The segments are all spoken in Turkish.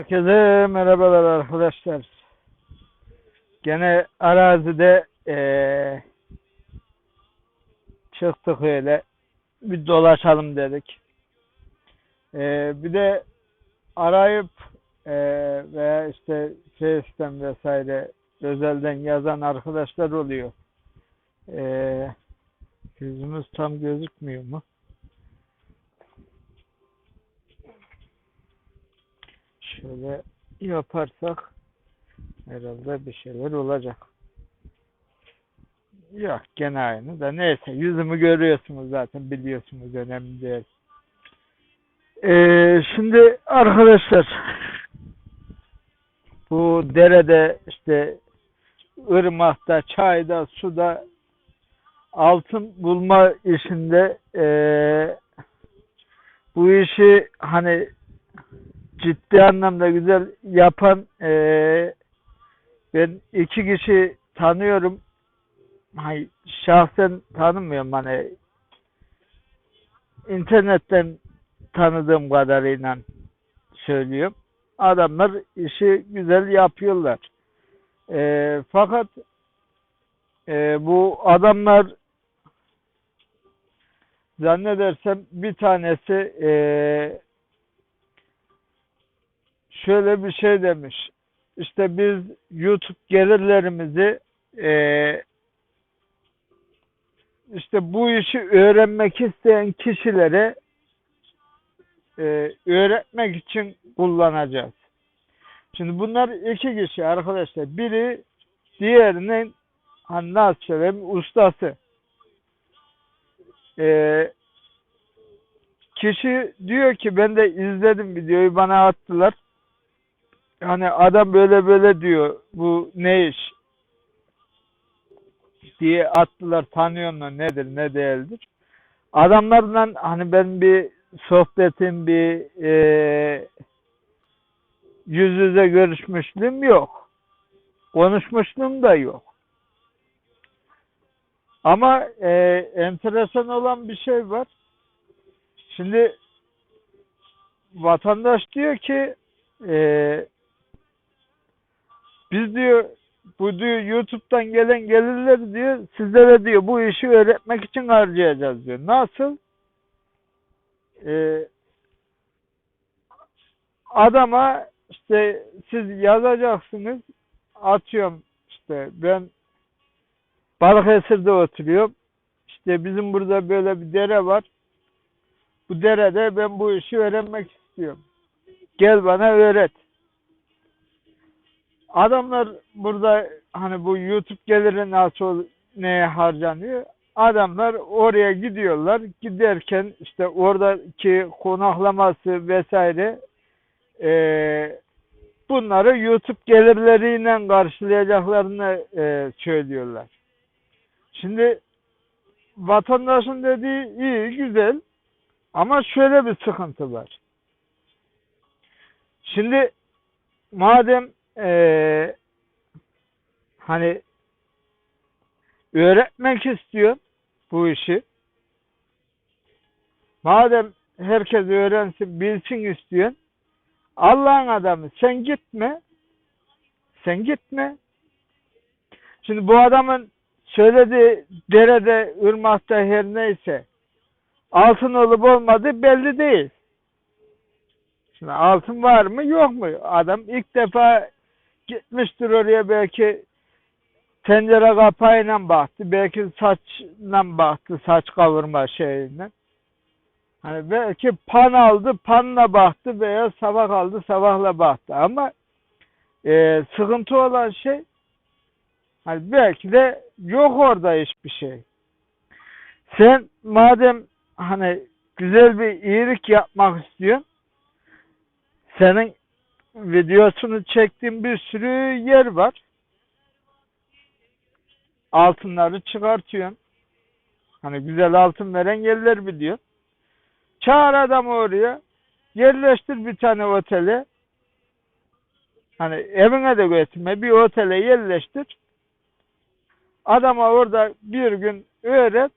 Herkese merhabalar arkadaşlar. Gene arazide eee çıktık öyle bir dolaşalım dedik. Eee, bir de arayıp eee veya işte Face'ten vesaire özelden yazan arkadaşlar oluyor. Eee yüzümüz tam gözükmüyor mu? Şöyle yaparsak herhalde bir şeyler olacak. Yok gene aynı da neyse yüzümü görüyorsunuz zaten biliyorsunuz önemli değil. Ee, şimdi arkadaşlar bu derede işte ırmakta, çayda, suda altın bulma işinde ee, bu işi hani ciddi anlamda güzel yapan eee, ben iki kişi tanıyorum. Hay, şahsen tanımıyorum hani internetten tanıdığım kadarıyla söylüyorum. Adamlar işi güzel yapıyorlar. Eee, fakat eee, bu adamlar zannedersem bir tanesi eee şöyle bir şey demiş. İşte biz YouTube gelirlerimizi eee, işte bu işi öğrenmek isteyen kişilere eee, öğretmek için kullanacağız. Şimdi bunlar iki kişi arkadaşlar. Biri diğerinin hani nasıl söyleyeyim ustası. Eee, kişi diyor ki ben de izledim videoyu bana attılar hani adam böyle böyle diyor bu ne iş diye attılar tanıyorlar nedir ne değildir. Adamlarla hani ben bir sohbetim bir e, yüz yüze görüşmüşlüğüm yok. Konuşmuşluğum da yok. Ama e, enteresan olan bir şey var. Şimdi vatandaş diyor ki e, biz diyor bu diyor YouTube'dan gelen gelirler diyor sizlere diyor bu işi öğretmek için harcayacağız diyor. Nasıl? Ee, adama işte siz yazacaksınız atıyorum işte ben Balıkesir'de oturuyorum. İşte bizim burada böyle bir dere var. Bu derede ben bu işi öğrenmek istiyorum. Gel bana öğret. Adamlar burada hani bu YouTube geliri nasıl neye harcanıyor? Adamlar oraya gidiyorlar. Giderken işte oradaki konaklaması vesaire eee, bunları YouTube gelirleriyle karşılayacaklarını eee, söylüyorlar. Şimdi vatandaşın dediği iyi, güzel ama şöyle bir sıkıntı var. Şimdi madem eee, hani öğretmek istiyor bu işi. Madem herkes öğrensin, bilsin istiyor. Allah'ın adamı sen gitme. Sen gitme. Şimdi bu adamın söylediği derede, ırmakta her neyse altın olup olmadığı belli değil. Şimdi altın var mı yok mu? Adam ilk defa gitmiştir oraya belki tencere kapağıyla baktı. Belki saçla baktı. Saç kavurma şeyinden. Hani belki pan aldı, panla baktı veya sabah aldı, sabahla baktı. Ama e, sıkıntı olan şey hani belki de yok orada hiçbir şey. Sen madem hani güzel bir iyilik yapmak istiyorsun senin videosunu çektiğin bir sürü yer var. Altınları çıkartıyorsun. Hani güzel altın veren yerler biliyor. Çağır adamı oraya. Yerleştir bir tane otele. Hani evine de götürme. Bir otele yerleştir. Adama orada bir gün öğret.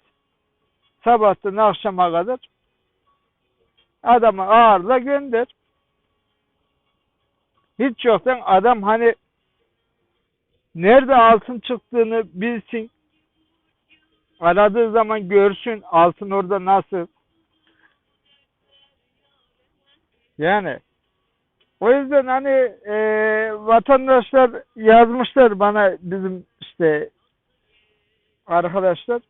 Sabahtan akşama kadar. Adamı ağırla gönder. Hiç yoktan adam hani nerede altın çıktığını bilsin. Aradığı zaman görsün altın orada nasıl. Yani o yüzden hani e, vatandaşlar yazmışlar bana bizim işte arkadaşlar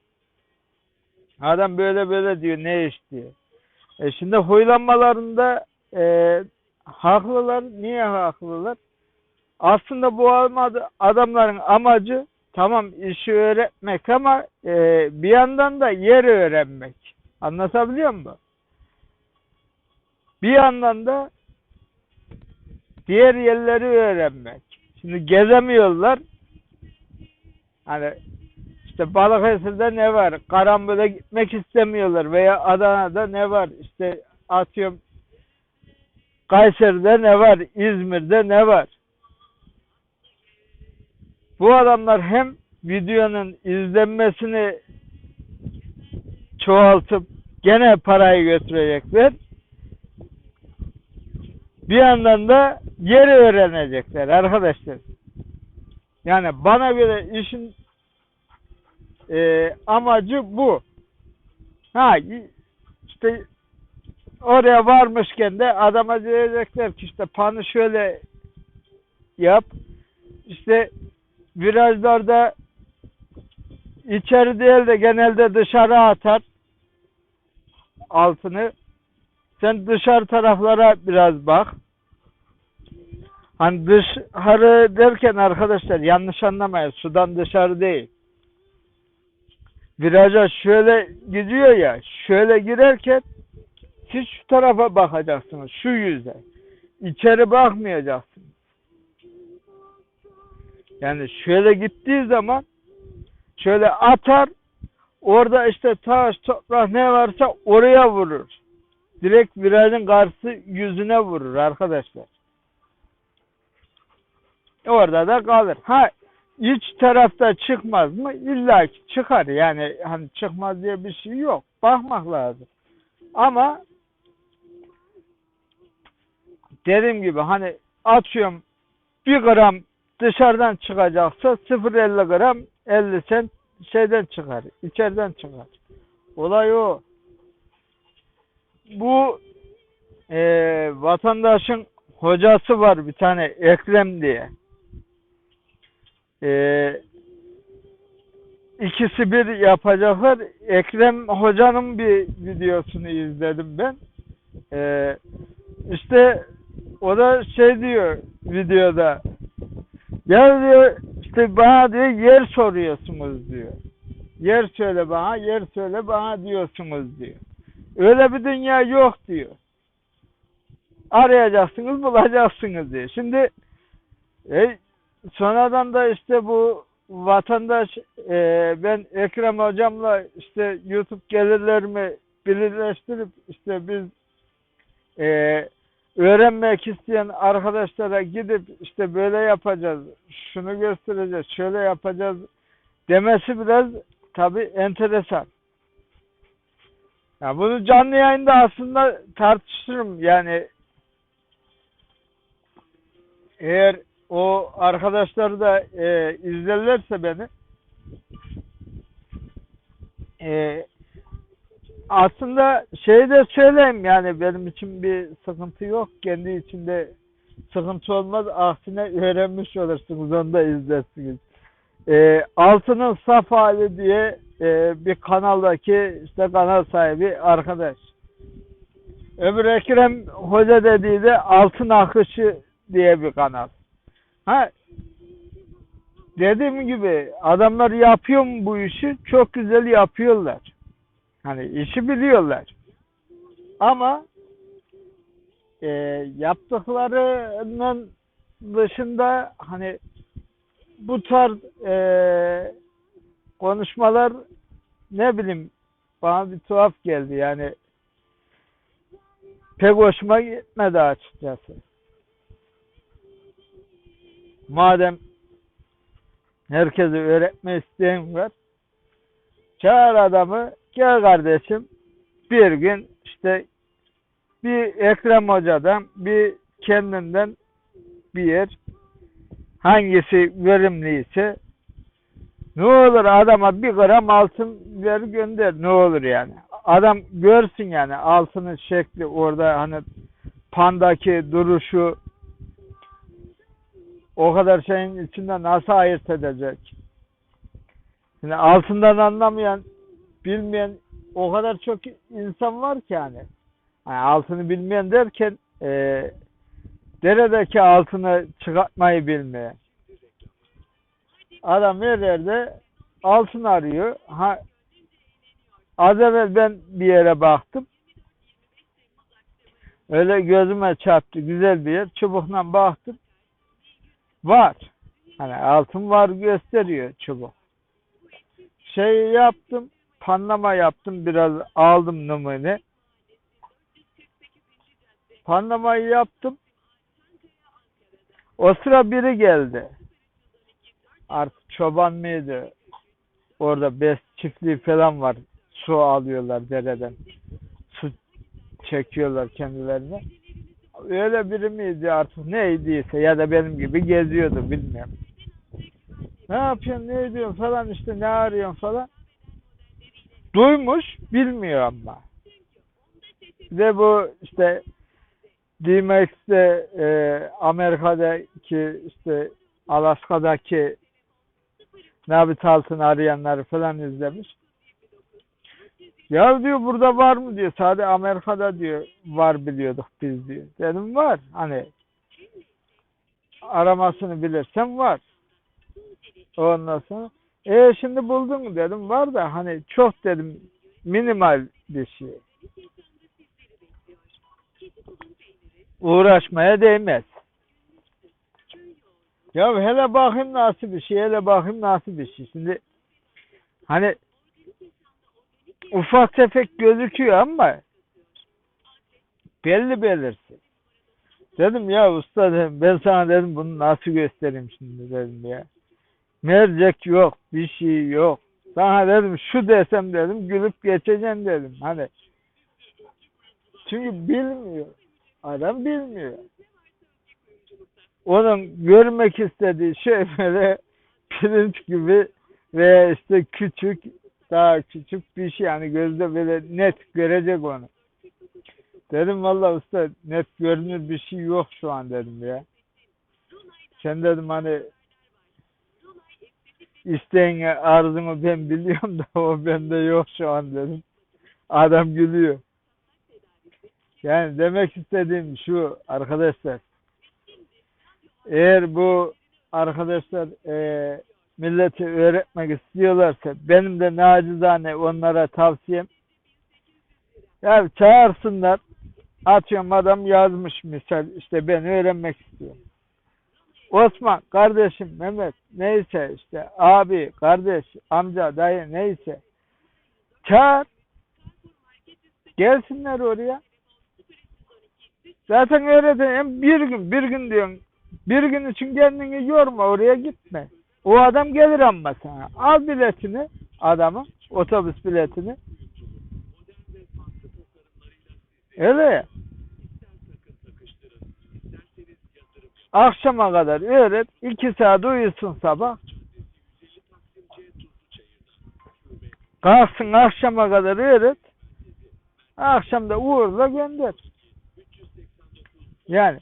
adam böyle böyle diyor ne iş diyor. E şimdi huylanmalarında e, haklılar. Niye haklılar? Aslında bu adamların amacı tamam işi öğretmek ama e, bir yandan da yer öğrenmek. Anlatabiliyor muyum? Bir yandan da diğer yerleri öğrenmek. Şimdi gezemiyorlar. Hani işte Balıkesir'de ne var? Karambole gitmek istemiyorlar veya Adana'da ne var? İşte atıyorum Kayseri'de ne var? İzmir'de ne var? Bu adamlar hem videonun izlenmesini çoğaltıp gene parayı götürecekler. Bir yandan da yeri öğrenecekler arkadaşlar. Yani bana göre işin e, amacı bu. Ha işte oraya varmışken de adama diyecekler ki işte panı şöyle yap. İşte virajlarda içeri değil de genelde dışarı atar altını. Sen dışarı taraflara biraz bak. Hani dışarı derken arkadaşlar yanlış anlamayın. Sudan dışarı değil. Viraja şöyle gidiyor ya. Şöyle girerken siz şu tarafa bakacaksınız. Şu yüze. İçeri bakmayacaksınız. Yani şöyle gittiği zaman şöyle atar orada işte taş, toprak ne varsa oraya vurur. Direkt virajın karşısı yüzüne vurur arkadaşlar. Orada da kalır. Ha iç tarafta çıkmaz mı? İlla ki çıkar. Yani hani çıkmaz diye bir şey yok. Bakmak lazım. Ama dediğim gibi hani atıyorum bir gram dışarıdan çıkacaksa 0.50 gram 50 sent şeyden çıkar. içeriden çıkar. Olay o. Bu e, vatandaşın hocası var bir tane Ekrem diye. E, ikisi bir yapacaklar. Ekrem hocanın bir videosunu izledim ben. E, işte o da şey diyor videoda ya diyor işte bana diyor yer soruyorsunuz diyor. Yer söyle bana, yer söyle bana diyorsunuz diyor. Öyle bir dünya yok diyor. Arayacaksınız, bulacaksınız diyor. Şimdi e, sonradan da işte bu vatandaş e, ben Ekrem hocamla işte YouTube gelirlerimi birleştirip işte biz e, öğrenmek isteyen arkadaşlara gidip işte böyle yapacağız, şunu göstereceğiz, şöyle yapacağız demesi biraz tabi enteresan. Ya bunu canlı yayında aslında tartışırım yani eğer o arkadaşlar da e, izlerlerse beni e, aslında şey de söyleyeyim yani benim için bir sıkıntı yok. Kendi içinde sıkıntı olmaz. Aksine öğrenmiş olursunuz. Onu da izlersiniz. E, Altının Saf Hali diye e, bir kanaldaki işte kanal sahibi arkadaş. Öbür Ekrem Hoca dediği de Altın Akışı diye bir kanal. Ha dediğim gibi adamlar yapıyor mu bu işi? Çok güzel yapıyorlar. Hani işi biliyorlar. Ama e, yaptıklarının dışında hani bu tarz e, konuşmalar ne bileyim bana bir tuhaf geldi yani pek hoşuma gitmedi açıkçası. Madem herkese öğretme isteyen var çağır adamı Gel kardeşim bir gün işte bir Ekrem Hoca'dan bir kendinden bir yer hangisi verimliyse ne olur adama bir gram altın ver gönder ne olur yani. Adam görsün yani altının şekli orada hani pandaki duruşu o kadar şeyin içinde nasıl ayırt edecek? Şimdi altından anlamayan, bilmeyen o kadar çok insan var ki hani. hani altını bilmeyen derken e, deredeki altını çıkartmayı bilmeyen. Adam her yerde altın arıyor. Ha, az evvel ben bir yere baktım. Öyle gözüme çarptı. Güzel bir yer. Çubukla baktım. Var. Hani altın var gösteriyor çubuk. Şey yaptım. Panlama yaptım. Biraz aldım numune. Panlamayı yaptım. O sıra biri geldi. Artık çoban mıydı? Orada bes çiftliği falan var. Su alıyorlar dereden. Su çekiyorlar kendilerine. Öyle biri miydi artık neydiyse ya da benim gibi geziyordu bilmiyorum. Ne yapıyorsun ne ediyorsun falan işte ne arıyorsun falan. Duymuş bilmiyor ama. Ve bu işte D-Max'te e, Amerika'daki işte Alaska'daki Nabit Altın arayanları falan izlemiş. Ya diyor burada var mı diyor. Sadece Amerika'da diyor var biliyorduk biz diyor. Dedim var. Hani aramasını bilirsen var. Ondan sonra e şimdi buldun dedim. Var da hani çok dedim minimal bir şey. Uğraşmaya değmez. Ya hele bakayım nasıl bir şey, hele bakayım nasıl bir şey. Şimdi hani ufak tefek gözüküyor ama belli belirsiz. Dedim ya usta dedim ben sana dedim bunu nasıl göstereyim şimdi dedim ya. Mercek yok, bir şey yok. Sana dedim şu desem dedim gülüp geçeceğim dedim. Hani çünkü bilmiyor. Adam bilmiyor. Onun görmek istediği şey böyle pirinç gibi veya işte küçük daha küçük bir şey yani gözde böyle net görecek onu. Dedim valla usta net görünür bir şey yok şu an dedim ya. Sen dedim hani isteğini arzunu ben biliyorum da o bende yok şu an dedim. Adam gülüyor. Yani demek istediğim şu arkadaşlar. Eğer bu arkadaşlar e, milleti öğretmek istiyorlarsa benim de nacizane onlara tavsiyem ya çağırsınlar atıyorum adam yazmış misal işte ben öğrenmek istiyorum. Osman kardeşim Mehmet neyse işte abi kardeş amca dayı neyse çağır gelsinler oraya zaten öğreteyim bir gün bir gün diyorsun bir gün için kendini yorma oraya gitme. O adam gelir ama sana. Al biletini adamın otobüs biletini. Öyle ya. Akşama kadar öğret. iki saat uyusun sabah. Kalksın akşama kadar öğret. Akşamda uğurla gönder. Yani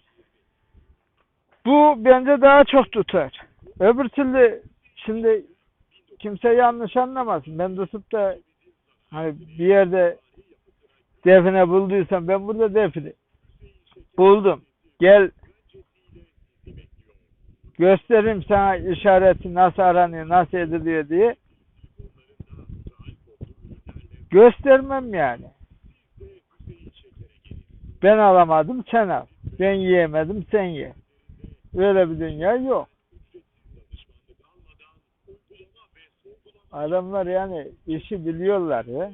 bu bence daha çok tutar. Öbür türlü şimdi kimse yanlış anlamasın. Ben tutup da hani bir yerde define bulduysam ben burada define buldum. Gel göstereyim sana işareti nasıl aranıyor, nasıl ediliyor diye. Göstermem yani. Ben alamadım sen al. Ben yiyemedim sen ye. Öyle bir dünya yok. Adamlar yani işi biliyorlar ya.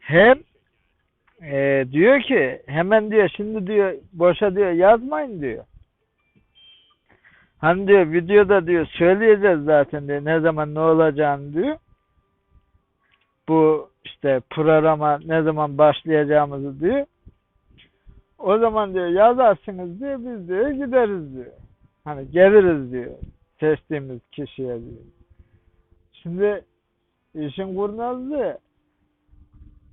Hem e, diyor ki hemen diyor şimdi diyor boşa diyor yazmayın diyor. Hani diyor videoda diyor söyleyeceğiz zaten diyor ne zaman ne olacağını diyor. Bu işte programa ne zaman başlayacağımızı diyor. o zaman diyor yazarsınız diyor biz diyor gideriz diyor. Hani geliriz diyor seçtiğimiz kişiye diyor. Şimdi işin kurnazlığı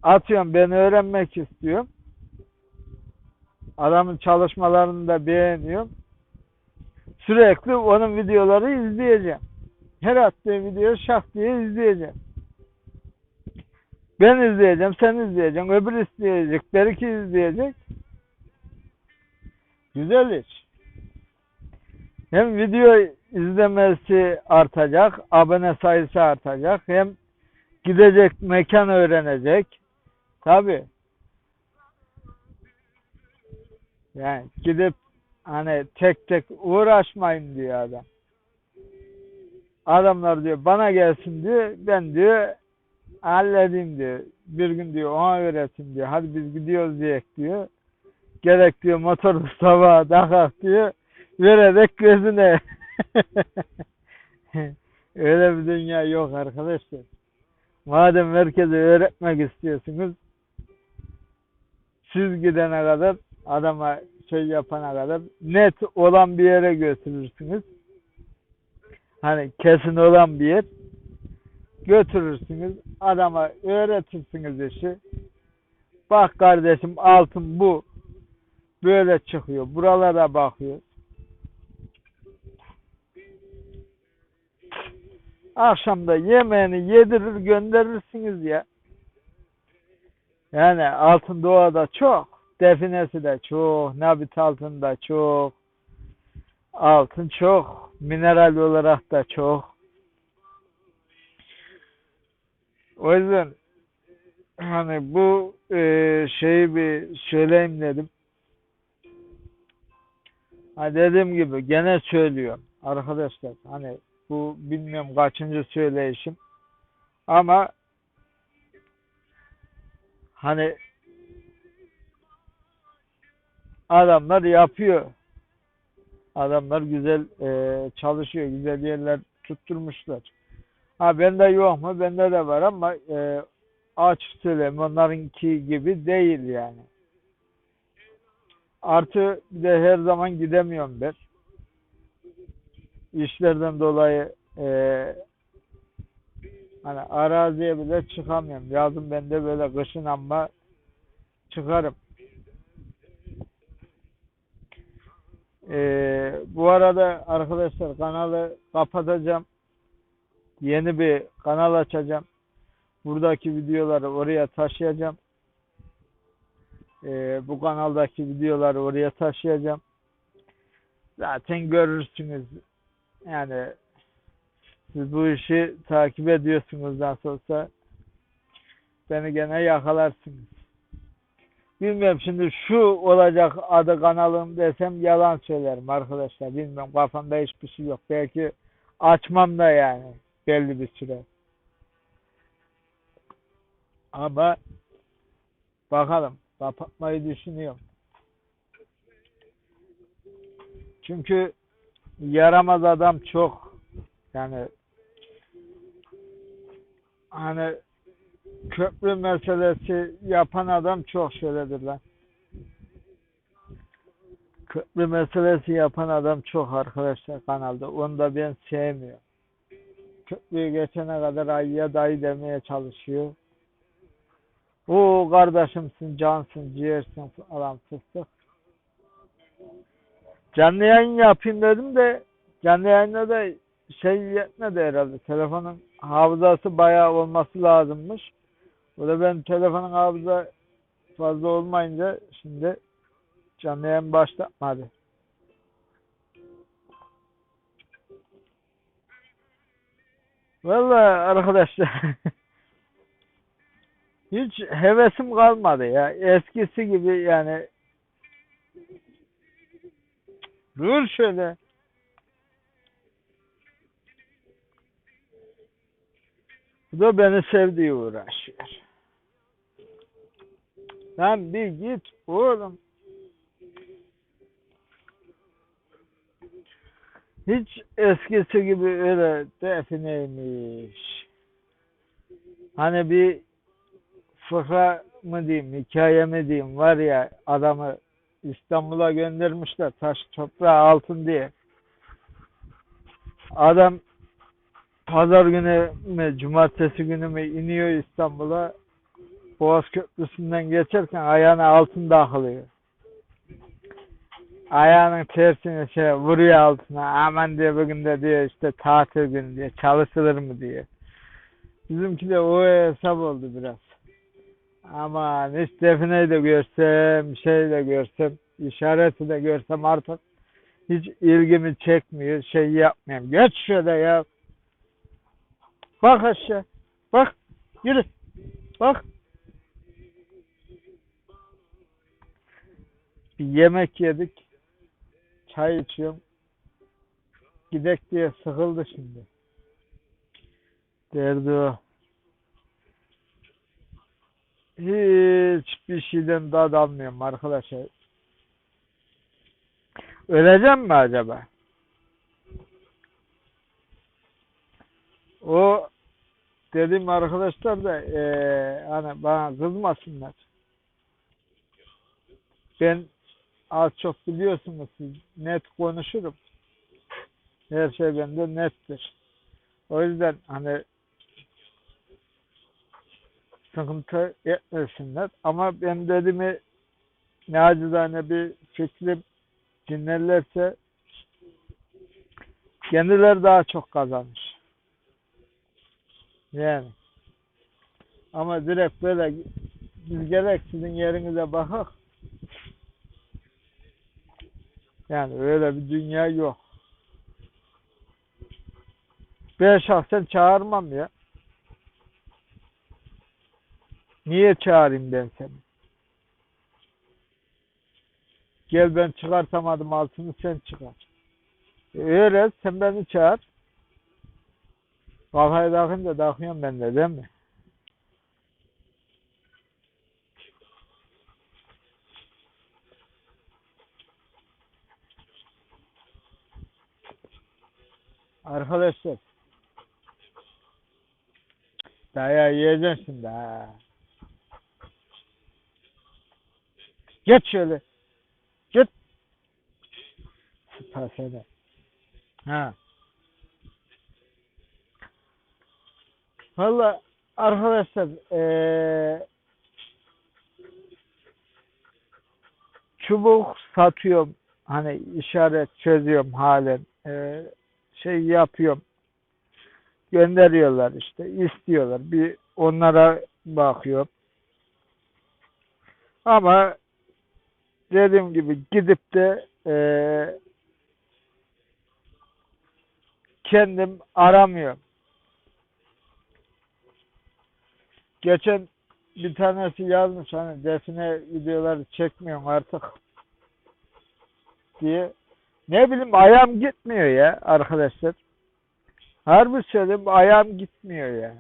atıyorum ben öğrenmek istiyorum. Adamın çalışmalarını da beğeniyorum. Sürekli onun videoları izleyeceğim. Her attığı videoyu şak diye izleyeceğim. Ben izleyeceğim, sen izleyeceksin, öbür izleyecek, belki izleyecek. Güzel iş. Hem video izlemesi artacak, abone sayısı artacak, hem gidecek mekan öğrenecek. Tabi. Yani gidip hani tek tek uğraşmayın diyor adam. Adamlar diyor bana gelsin diyor, ben diyor halledeyim diyor. Bir gün diyor ona öğretin diyor. Hadi biz gidiyoruz diyek diyor. Gerek diyor motoru sabaha takak diyor. Vererek gözüne. Öyle bir dünya yok arkadaşlar. Madem herkese öğretmek istiyorsunuz siz gidene kadar adama şey yapana kadar net olan bir yere götürürsünüz. Hani kesin olan bir yer götürürsünüz. Adama öğretirsiniz işi. Bak kardeşim altın bu. Böyle çıkıyor. Buralara bakıyor. Akşamda yemeğini yedirir gönderirsiniz ya. Yani altın doğada çok. Definesi de çok. Nabit altın da çok. Altın çok. Mineral olarak da çok. O yüzden hani bu e, şeyi bir söyleyeyim dedim. Ha dediğim gibi gene söylüyorum arkadaşlar. Hani bu bilmiyorum kaçıncı söyleyişim. Ama hani adamlar yapıyor. Adamlar güzel e, çalışıyor. Güzel yerler tutturmuşlar. Ha bende yok mu? Bende de var ama e, açık söyleyeyim onlarınki gibi değil yani. Artı bir de her zaman gidemiyorum ben. İşlerden dolayı e, hani araziye bile çıkamıyorum. Yazın ben de böyle kışın ama çıkarım. E, bu arada arkadaşlar kanalı kapatacağım yeni bir kanal açacağım. Buradaki videoları oraya taşıyacağım. Ee, bu kanaldaki videoları oraya taşıyacağım. Zaten görürsünüz. Yani siz bu işi takip ediyorsunuz nasıl olsa beni gene yakalarsınız. Bilmiyorum şimdi şu olacak adı kanalım desem yalan söylerim arkadaşlar. Bilmiyorum kafamda hiçbir şey yok. Belki açmam da yani belli bir süre. Ama bakalım kapatmayı düşünüyorum. Çünkü yaramaz adam çok. Yani hani köprü meselesi yapan adam çok şöyledir lan. Köprü meselesi yapan adam çok arkadaşlar kanalda. Onu da ben sevmiyorum köprüyü geçene kadar ayıya dayı demeye çalışıyor. O kardeşimsin, cansın, ciğersin falan fıstık. Canlı yayın yapayım dedim de canlı yayında da şey yetmedi herhalde. Telefonun hafızası bayağı olması lazımmış. O da ben telefonun hafıza fazla olmayınca şimdi canlı yayın başlatmadı. Vallahi arkadaşlar hiç hevesim kalmadı ya. Eskisi gibi yani dur şöyle Da beni sevdiği uğraşıyor. Lan bir git oğlum. Hiç eskisi gibi öyle defineymiş. Hani bir fıkra mı diyeyim, hikaye mi diyeyim var ya adamı İstanbul'a göndermişler taş toprağı altın diye. Adam pazar günü mü cumartesi günü mü iniyor İstanbul'a Boğaz Köprüsü'nden geçerken ayağına altın dağılıyor. Ayağının tersine şey vuruyor altına. Aman diye bugün de diyor işte tatil günü diye çalışılır mı diye. Bizimki de o hesap oldu biraz. Aman hiç defineyi de görsem, şey de görsem, işareti de görsem artık hiç ilgimi çekmiyor, şey yapmıyorum. Geç şöyle ya. Bak aşağı. Bak. Yürü. Bak. Bir yemek yedik. Çay içiyorum. Gidek diye sıkıldı şimdi. Derdi o. Hiçbir şeyden tad almıyorum arkadaşlar. Öleceğim mi acaba? O dediğim arkadaşlar da eee hani bana kızmasınlar. Ben az çok biliyorsunuz siz net konuşurum. Her şey bende nettir. O yüzden hani sıkıntı etmesinler. Ama ben dediğimi nacizane bir fikrim dinlerlerse kendileri daha çok kazanmış. Yani. Ama direkt böyle biz gerek sizin yerinize bakak. Yani öyle bir dünya yok. Ben şahsen çağırmam ya. Niye çağırayım ben seni? Gel ben çıkartamadım altını sen çıkar. E, öyle sen beni çağır. Kafayı takınca takıyorum ben de değil mi? Arkadaşlar Dayağı yiyeceksin şimdi ha. Geç şöyle. Git. Süpersene. Ha. Valla arkadaşlar eee çubuk satıyorum. Hani işaret çözüyorum halen. Eee şey yapıyorum. Gönderiyorlar işte. istiyorlar. Bir onlara bakıyorum. Ama dediğim gibi gidip de eee kendim aramıyorum. Geçen bir tanesi yazmış hani define videoları çekmiyorum artık diye. Ne bileyim ayağım gitmiyor ya arkadaşlar. Harbi söyleyeyim ayağım gitmiyor yani.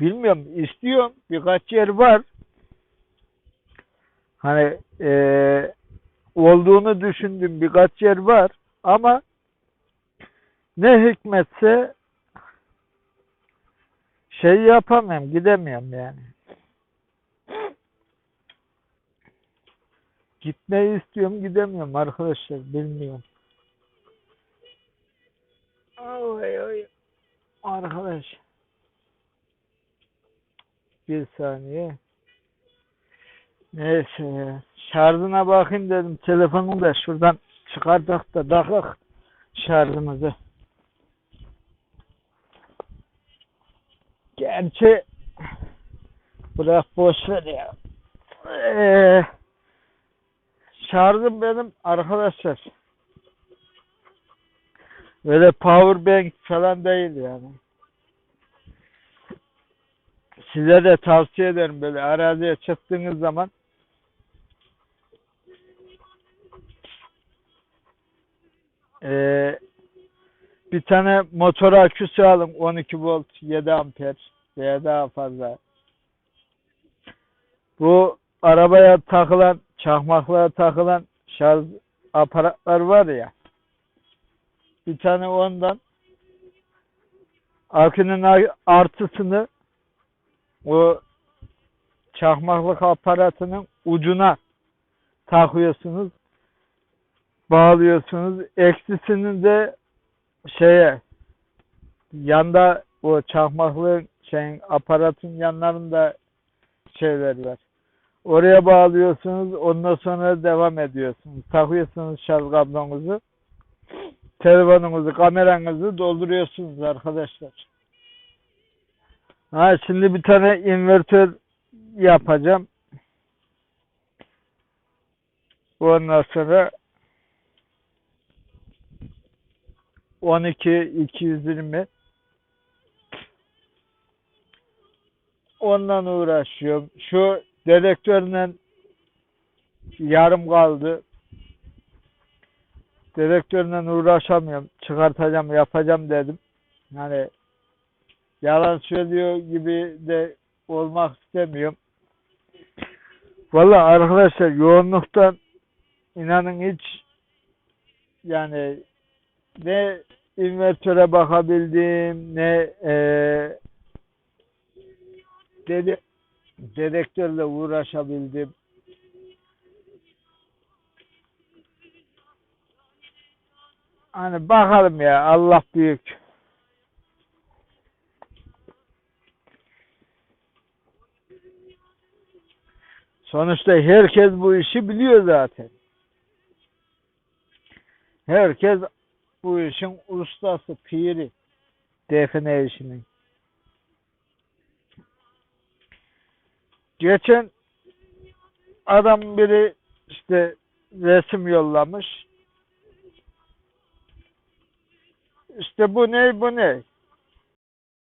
Bilmiyorum istiyorum birkaç yer var. Hani eee olduğunu düşündüğüm birkaç yer var ama ne hikmetse şey yapamıyorum, gidemiyorum yani. Gitmeyi istiyorum, gidemiyorum arkadaşlar, bilmiyorum. Oy oy. Arkadaş. Bir saniye. Neyse. Şarjına bakayım dedim. Telefonu da şuradan çıkardık da takak şarjımızı. Gerçi bırak boş ver ya. Ee, şarjım benim arkadaşlar. Öyle power bank falan değil yani. Size de tavsiye ederim böyle araziye çıktığınız zaman Ee, bir tane motor aküsü alın 12 volt 7 amper veya daha fazla. Bu arabaya takılan çakmaklara takılan şarj aparatlar var ya bir tane ondan akünün artısını o çakmaklık aparatının ucuna takıyorsunuz. Bağlıyorsunuz. Eksisini de şeye yanda o çakmaklığın şeyin aparatın yanlarında şeyler var. Oraya bağlıyorsunuz. Ondan sonra devam ediyorsunuz. Takıyorsunuz şarj kablonuzu. Telefonunuzu, kameranızı dolduruyorsunuz arkadaşlar. Ha şimdi bir tane invertör yapacağım. Ondan sonra 12 220 ondan uğraşıyorum. Şu dedektörle yarım kaldı. Dedektörle uğraşamıyorum. Çıkartacağım, yapacağım dedim. Yani yalan söylüyor gibi de olmak istemiyorum. Vallahi arkadaşlar yoğunluktan inanın hiç yani ne invertöre bakabildim ne eee dedi dedektörle uğraşabildim. Hani bakalım ya Allah büyük. Sonuçta herkes bu işi biliyor zaten. Herkes bu işin ustası, piri. Define işinin. Geçen adam biri işte resim yollamış. İşte bu ne bu ne?